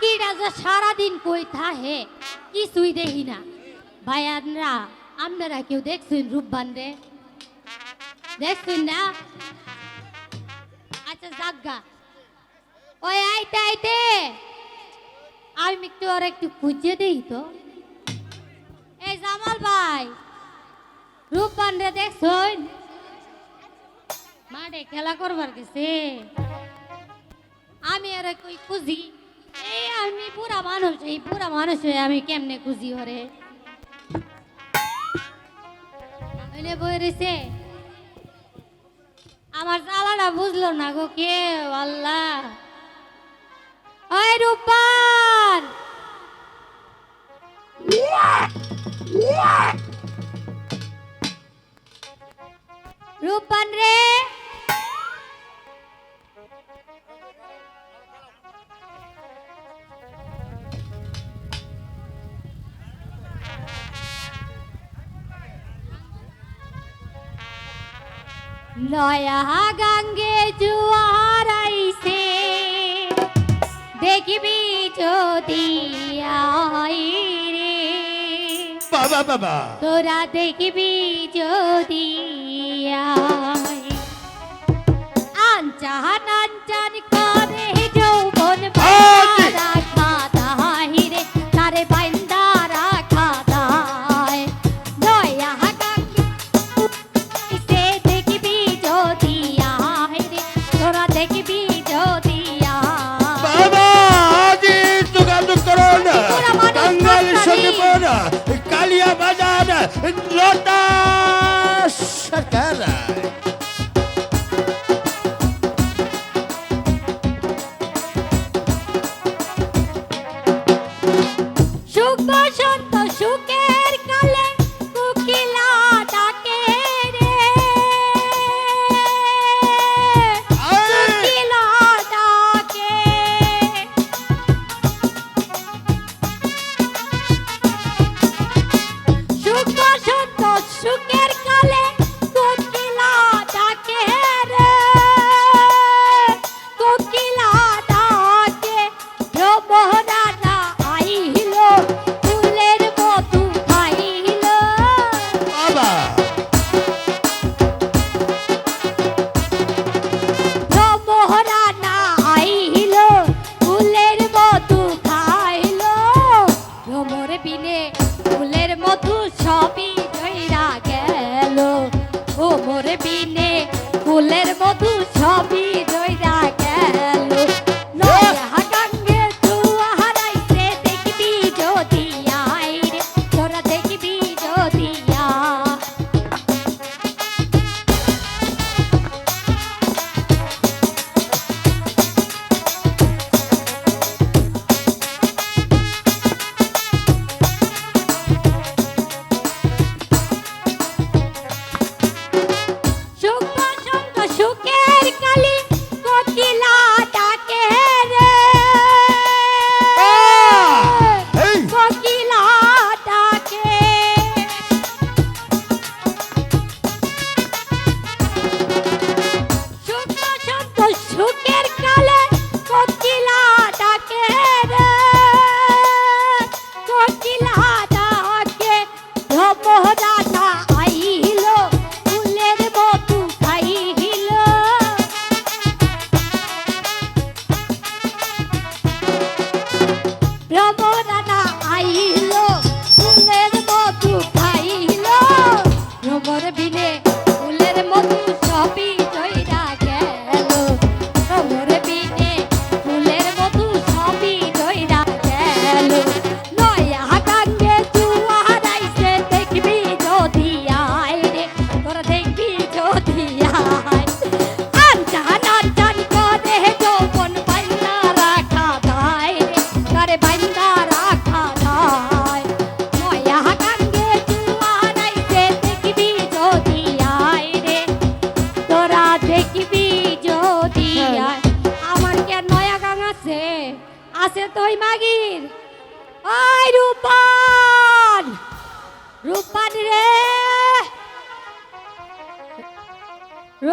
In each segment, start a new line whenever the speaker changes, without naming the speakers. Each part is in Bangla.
বাকিরা যে সারাদিন কই থা হে কিছুই দেখি না। ভাইয়ানরা আপনারা কেউ দেখছেন রূপবান রে? দেখছেন না? আচ্ছা জাগা ওই আইতে আইতে। আমি একটু আর একটু খুঁজে দেই তো। এই জামাল ভাই, রূপবান রে দেখছেন? মাঠে খেলা করবার গেছে। আমি আর কই খুঁজি। এই আমি পুরা মানুষ, এই পুরা মানুষ হয়ে আমি কেমনে খুশি হরে হইলে বই রয়েছে আমার জ্বালাটা বুঝলো না গো কে, আল্লাহ। ওই রূপান রূপান রে! লয়া গাঙ্গে জুয়ার আইছে। দেখিবি যদি রে।
বাবা বাবা
তোরা দেখিবি যদি আনচান আনচান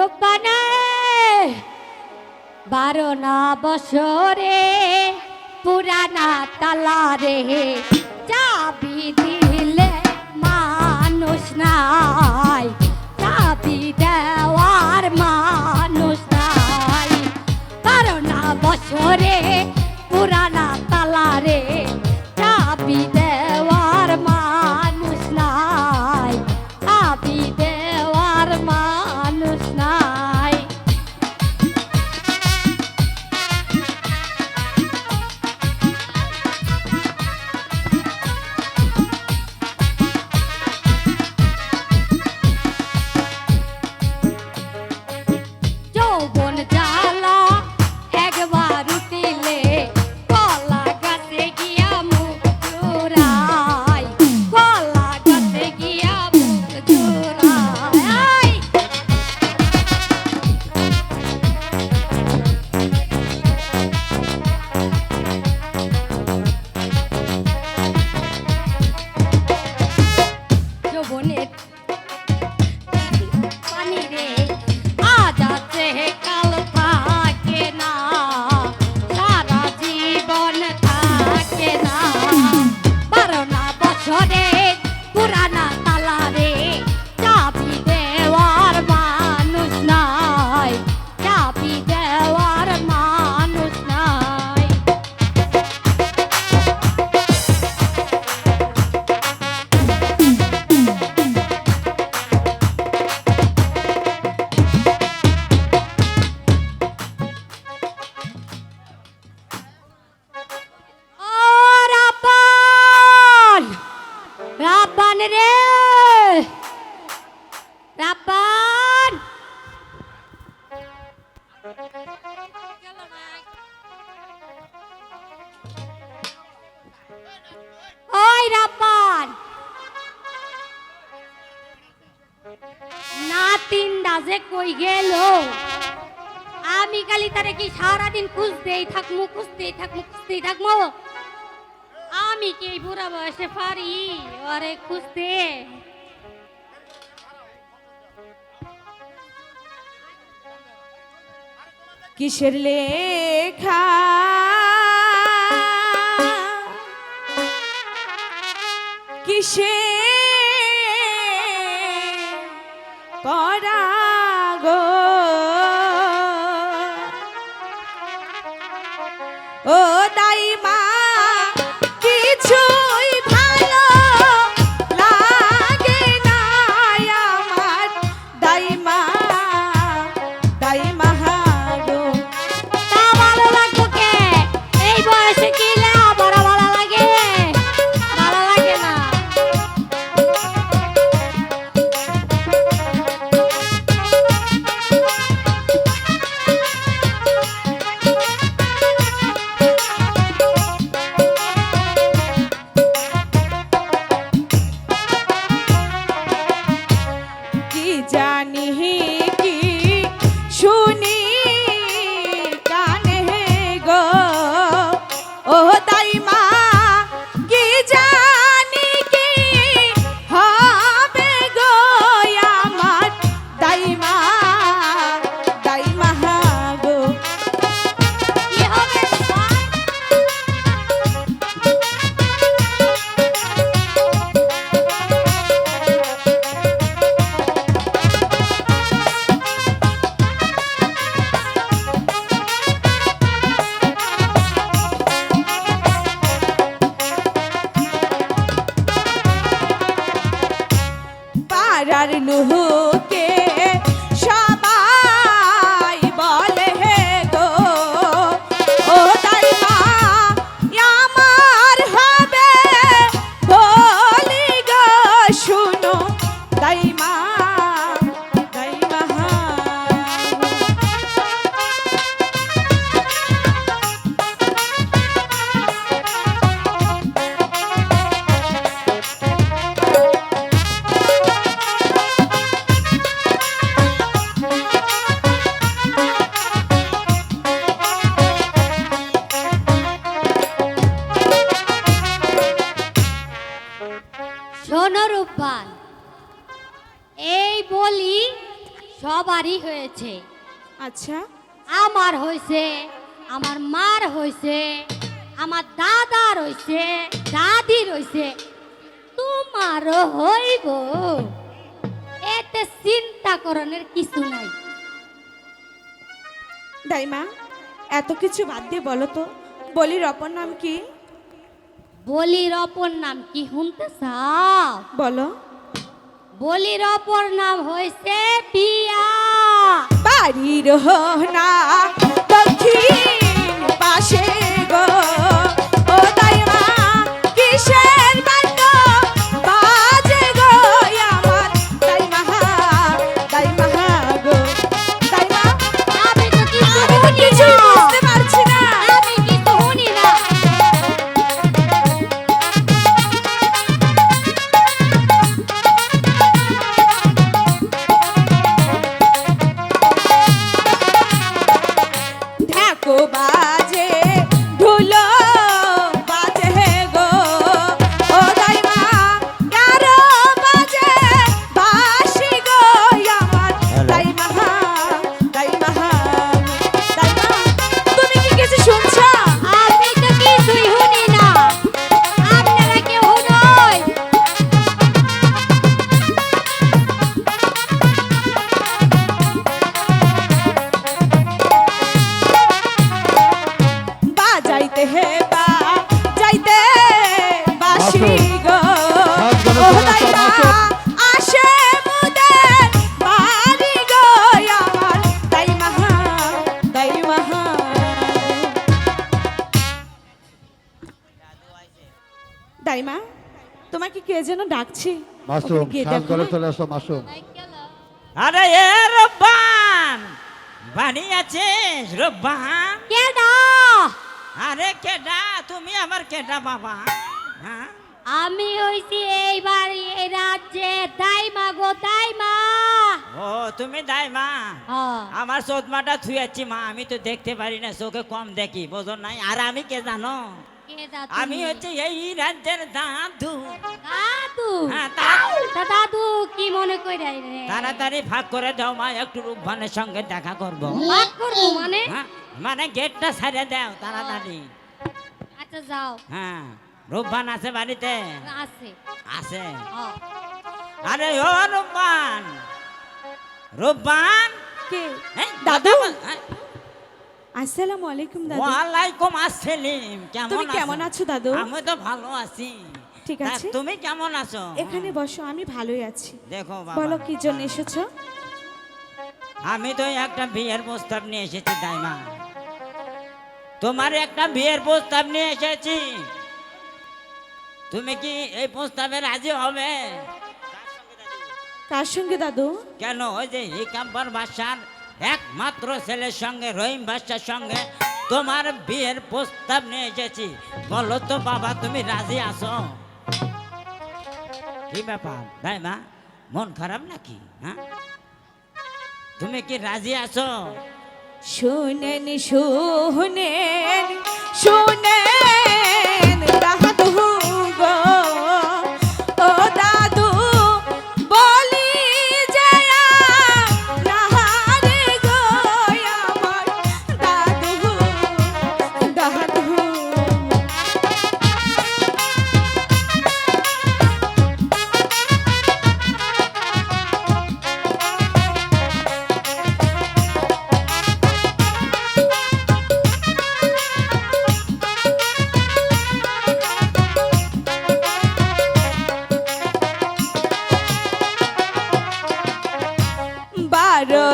দোকানে বারো না বছরে পুরানা তালা রে চাবি দিলে মানুষ নাই। চাবি দেওয়ার মানুষ নাই। বারো না বছরে পুরানা তালা রে বোনের করতে পারি ওরে খুঁজতে
কিসের লেখা?
কিসের অনুরূপ এই
বলি
সবারই হয়েছে।
আচ্ছা।
আমার হয়েছে আমার মার হয়েছে আমার দাদা রয়েছে দাদি রয়েছে। তোমারও হইব। এতে চিন্তা করণের কিছু নাই।
দাইমা এত কিছু বাদ দিয়ে বলো তো। বলি রপর নাম কি?
বলির অপর নাম কি শুনতে চাও?
বলো।
বলির অপর নাম হয়েছে পিয়া।
বাড়ির না দক্ষিণ পাশে দাইমা তোমাকে কে যেন ডাকছে?
মাসুম সাজ করে চলে আসো মাসুম।
আরে এ রব্বান বাড়ি আছিস রব্বান।
কেডা?
আরে কেডা তুমি আমার কেডা বাবা? হ্যাঁ?
আমি হইছি এই বাড়ি এই রাজ্যে দাইমা গো দাইমা।
ও তুমি দাই মা
হ্যাঁ।
আমার চোদমাটা থুয়াচ্ছি মা আমি তো দেখতে পারি না চোখে কম দেখি বোঝো নাই? আর আমি কে জানো? আমি হচ্ছে এই রাজ্যের দাদু।
দাদু?
হ্যাঁ
দাদু কি মনে কইরাই রে?
তাড়াতাড়ি ভাগ করে দাও মা একটু রূপবানের সঙ্গে দেখা করব।
ভাগ করব মানে?
হ্যাঁ মানে গেটটা ছাড়ে দাও তাড়াতাড়ি।
আচ্ছা যাও।
হ্যাঁ। রূপবান আছে বাড়িতে?
আছে।
আছে?
হ্যাঁ।
আরে ও রূপবান! রূপবান?
কে? দাদু?
হ্যাঁ,
আসসালামু আলাইকুম দাদু।
ওয়ালাইকুম আসসালাম কেমন
তুমি কেমন আছো দাদু?
আমি তো ভালো আছি।
ঠিক আছে।
তুমি কেমন আছো?
এখানে বসো আমি ভালোই আছি।
দেখো বাবা।
বলো কি জন্য এসেছ?
আমি তো একটা বিয়ের প্রস্তাব নিয়ে এসেছি দাইমা। তোমার একটা বিয়ের প্রস্তাব নিয়ে এসেছি। তুমি কি এই প্রস্তাবে রাজি হবে?
কার সঙ্গে দাদু?
কেন ওই যে হিকাম্বর বাদশার একমাত্র ছেলের সঙ্গে রহিম বাদশার সঙ্গে তোমার বিয়ের প্রস্তাব নিয়ে এসেছি। বলো তো বাবা তুমি রাজি আছো? কি ব্যাপার? তাই মা মন খারাপ নাকি? হ্যাঁ? তুমি কি রাজি আছো?
শুনেন শুনেন শুনেন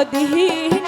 অধীন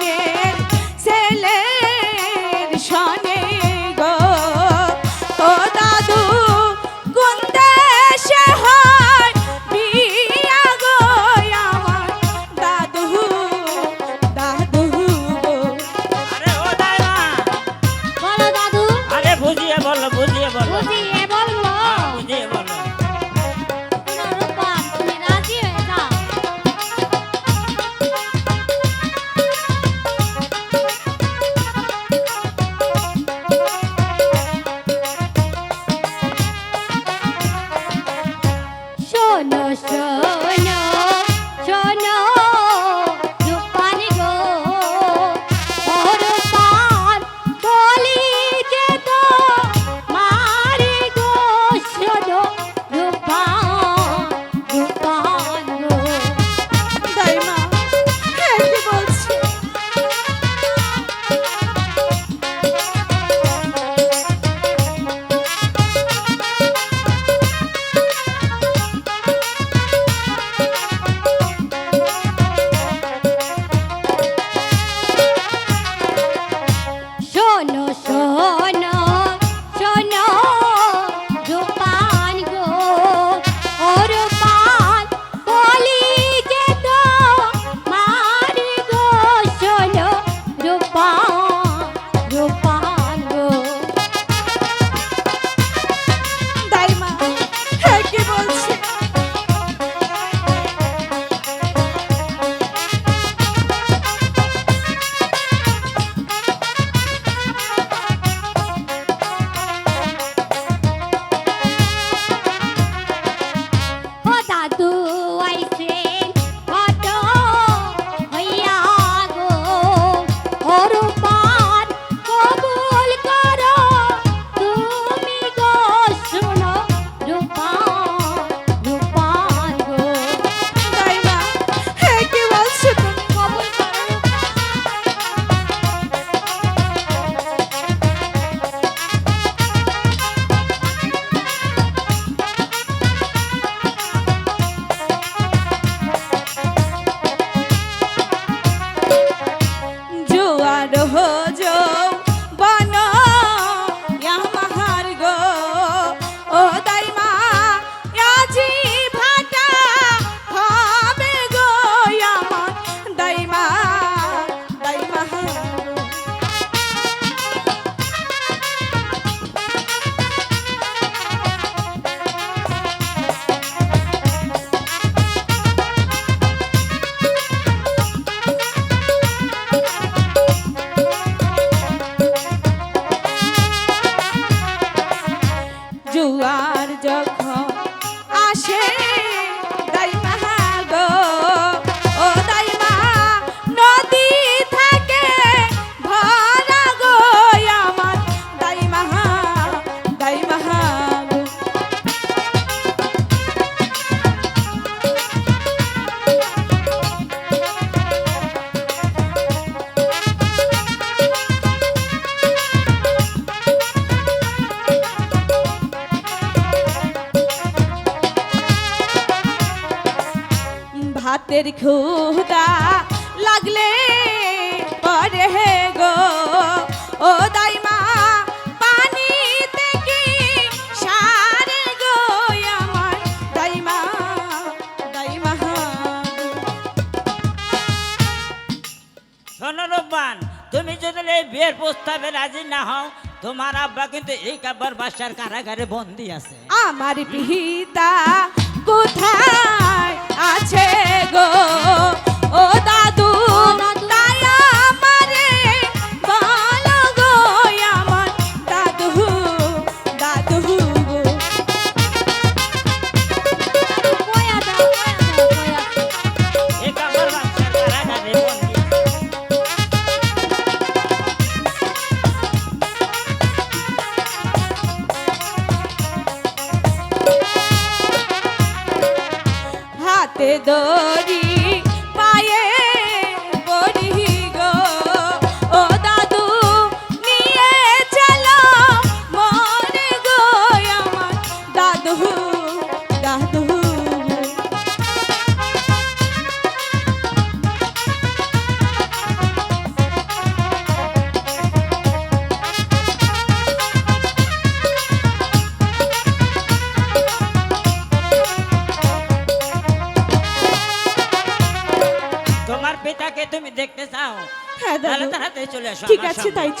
তাদের ক্ষুদা লাগলে পরে গো। ও দাইমা পানিতে কি সার গো আমার? দাইমা দাইমা।
শোনো রব্বান তুমি যদি এই বিয়ের প্রস্তাবে রাজি না হও তোমার আব্বা কিন্তু এই কাবার বাসার কারাগারে বন্দি আছে।
আমার পিতা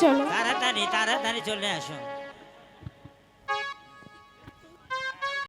চলো।
তাড়াতাড়ি তাড়াতাড়ি চলে আসো।